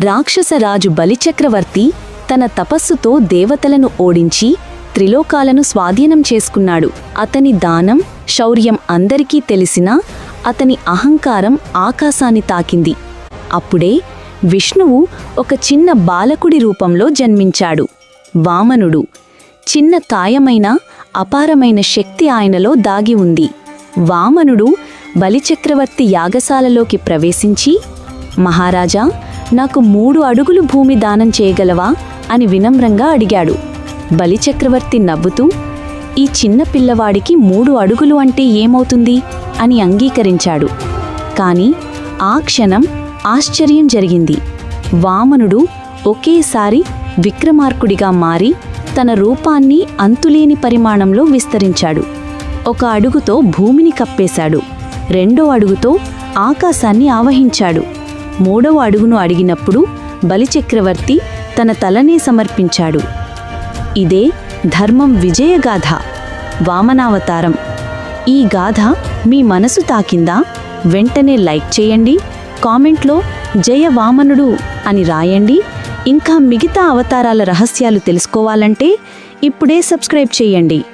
రాక్షసరాజు బలిచక్రవర్తి తన తపస్సుతో దేవతలను ఓడించి త్రిలోకాలను స్వాధీనం చేసుకున్నాడు. అతని దానం శౌర్యం అందరికీ తెలిసినా అతని అహంకారం ఆకాశాన్ని తాకింది. అప్పుడే విష్ణువు ఒక చిన్న బాలకుడి రూపంలో జన్మించాడు. వామనుడు చిన్న కాయమైన అపారమైన శక్తి ఆయనలో దాగి ఉంది. వామనుడు బలిచక్రవర్తి యాగశాలలోకి ప్రవేశించి మహారాజా నాకు మూడు అడుగులు భూమి దానం చేయగలవా? అని వినమ్రంగా అడిగాడు. బలిచక్రవర్తి నవ్వుతూ ఈ చిన్న పిల్లవాడికి మూడు అడుగులు అంటే ఏమవుతుంది? అని అంగీకరించాడు. కాని ఆ క్షణం ఆశ్చర్యం జరిగింది. వామనుడు ఒకేసారి విక్రమార్కుడిగా మారి తన రూపాన్ని అంతులేని పరిమాణంలో విస్తరించాడు. ఒక అడుగుతో భూమిని కప్పేశాడు. రెండో అడుగుతో ఆకాశాన్ని ఆవహించాడు. మూడవ అడుగును అడిగినప్పుడు బలిచక్రవర్తి తన తలనే సమర్పించాడు. ఇదే ధర్మం విజయగాథ వామనావతారం. ఈ గాథ మీ మనసు తాకిందా? వెంటనే లైక్ చేయండి కామెంట్లో జయ వామనుడు అని రాయండి. ఇంకా మిగతా అవతారాల రహస్యాలు తెలుసుకోవాలంటే ఇప్పుడే సబ్స్క్రైబ్ చేయండి.